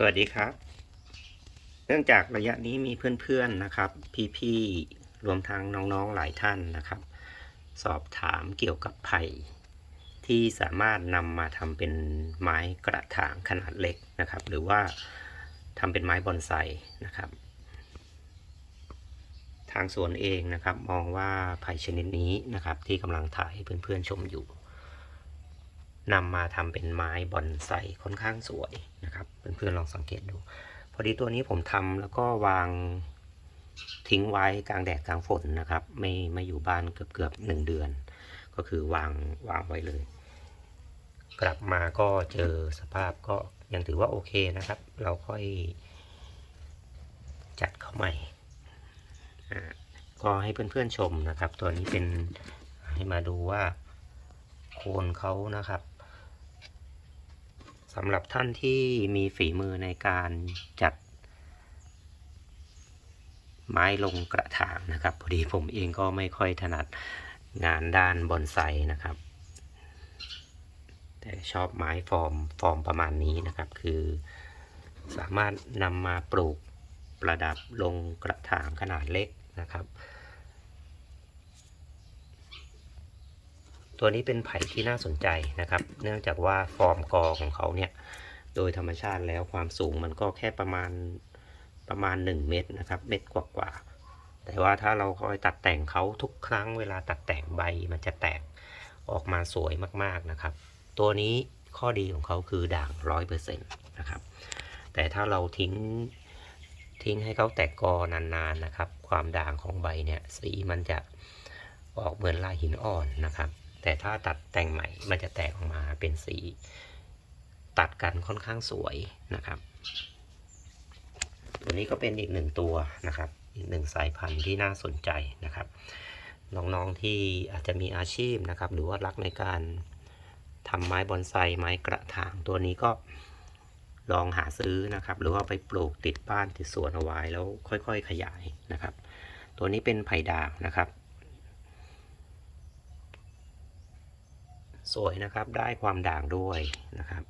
สวัสดีครับ เนื่องจากระยะนี้มีเพื่อนๆนะครับ พี่ๆ รวมทั้งน้องๆหลายท่านนะครับ สอบถามเกี่ยวกับไผ่ที่สามารถนำมาทำเป็นไม้กระถางขนาดเล็กนะครับ หรือว่าทำเป็นไม้บอนไซนะครับ ทางสวนเองนะครับ มองว่าไผ่ชนิดนี้นะครับ ที่กำลังถ่ายให้เพื่อนๆชมอยู่นำมาทำเป็นไม้บอนไซค่อนข้างสวย นะครับเพื่อนๆลองสังเกตดู พอดีตัวนี้ผมทำแล้วก็วางทิ้งไว้กลางแดดกลางฝนนะครับ ไม่ไม่อยู่บ้านเกือบเกือบหนึ่งเดือน ก็คือวางวางไว้เลย กลับมาก็เจอสภาพก็ยังถือว่าโอเคนะครับ เราค่อยจัดเข้าใหม่ก็ให้เพื่อนๆชมนะครับ ตัวนี้เป็นให้มาดูว่าโคนเขานะครับ สำหรับท่านที่มีฝีมือในการจัด ไม้ลงกระถางนะครับ พอดีผมเองก็ไม่ค่อยถนัดงานด้านบอนไซนะครับ แต่ชอบไม้ฟอร์มฟอร์มประมาณนี้นะครับ คือ สามารถนำมาปลูกประดับลงกระถางขนาดเล็กนะครับ ตัวนี้เป็นไผ่ที่น่าสนใจนะครับ เนื่องจากว่าฟอร์มกอของเขาเนี่ย โดยธรรมชาติแล้วความสูงมันก็แค่ประมาณประมาณ 1 เมตรนะครับ เมตรกว่าๆแต่ว่าถ้าเราคอยตัดแต่งเขาทุกครั้งเวลาตัดแต่งใบมันจะแตกออกมาสวยมากๆนะครับ ตัวนี้ข้อดีของเขาคือด่างร้อยเปอร์เซ็นต์นะครับ แต่ถ้าเราทิ้งทิ้งให้เขาแตกกอนานๆนะครับ ความด่างของใบเนี่ยสีมันจะออกเหมือนลายหินอ่อนนะครับ แต่ถ้าตัดแต่งใหม่มันจะแตกออกมาเป็นสี ตัดกันค่อนข้างสวยนะครับ ตัวนี้ก็เป็นอีกหนึ่งตัวนะครับ อีกหนึ่งสายพันธุ์ที่น่าสนใจนะครับ น้องๆที่อาจจะมีอาชีพนะครับ หรือว่ารักในการทำไม้บอนไซไม้กระถางตัวนี้ก็ลองหาซื้อนะครับ หรือว่าไปปลูกติดบ้านติดสวนเอาไว้แล้วค่อย ๆ ขยายนะครับ ตัวนี้เป็นไผ่ด่างนะครับ สวยนะครับ ได้ความด่างด้วยนะครับ